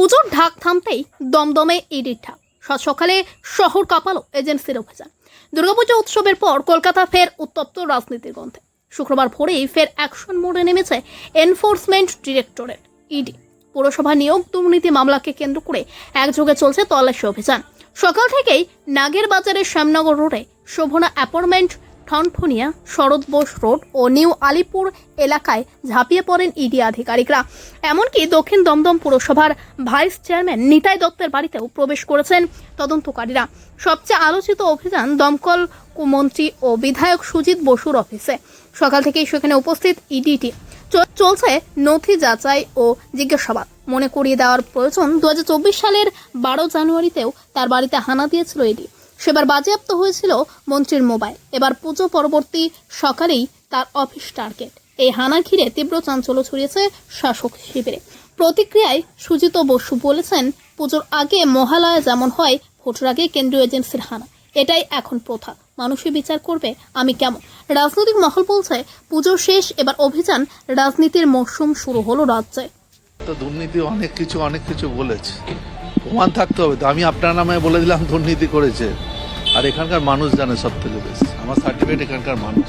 পুজোর ঢাক থামতেই দমদমে ইডির ঢাক। সাত সকালে শহর কাঁপালো এজেন্সির অভিযান। দুর্গাপুজো উৎসবের পর কলকাতা ফের উত্তপ্ত রাজনীতির গন্ধে। শুক্রবার ভোরেই ফের অ্যাকশন মোডে নেমেছে এনফোর্সমেন্ট ডিরেক্টরেট, ইডি। পুরসভা নিয়োগ দুর্নীতি মামলাকে কেন্দ্র করে একযোগে চলছে তল্লাশি অভিযান। সকাল থেকেই নাগের বাজারের Shyamnagar road Shobhana apartment Thanthania, Sarat Bose road ও নিউ আলিপুর এলাকায় ঝাঁপিয়ে পড়েন ইডি আধিকারিকরা। এমনকি দক্ষিণ দমদম পুরসভার ভাইস চেয়ারম্যান নিতাই দত্তের বাড়িতেও প্রবেশ করেছেন তদন্তকারীরা। সবচেয়ে আলোচিত অভিযান দমকল মন্ত্রী ও বিধায়ক সুজিত বসুর অফিসে। সকাল থেকেই সেখানে উপস্থিত ইডিটি। চলছে নথি যাচাই ও জিজ্ঞাসাবাদ। মনে করিয়ে দেওয়ার প্রয়োজন দু হাজার চব্বিশ সালের বারো জানুয়ারিতেও তার বাড়িতে হানা দিয়েছিল ইডি। সেবার বাজেয়াপ্ত হয়েছিল মন্ত্রীর মোবাইল। এবার পুজো পরবর্তী সকালেই তার অফিস টার্গেট। এই হানা ঘিরে তীব্র চাঞ্চল্য ছড়িয়েছে শাসক শিবিরে। প্রতিক্রিয়ায় সুজিত বসু বলেছেন, পুজোর আগে মহালয়া যেমন হয় ভোটের আগে কেন্দ্রীয় এজেন্সির হানা। এটাই এখন প্রথা। মানুষই বিচার করবে, আমি কেমন? রাজনৈতিক মহল বলছে, পুজো শেষ, এবার অভিযান, রাজনীতির মরশুম শুরু হলো রাজ্যে। দুর্নীতি অনেক কিছু অনেক কিছু বলেছে। প্রমাণ থাকতে হবে তো। আমি আপনার নামে বলে দিলাম, দুর্নীতি করেছে। আর এখানকার মানুষ জানে সব থেকে বেশ। আমার সার্টিফিকেট এখানকার মানুষ।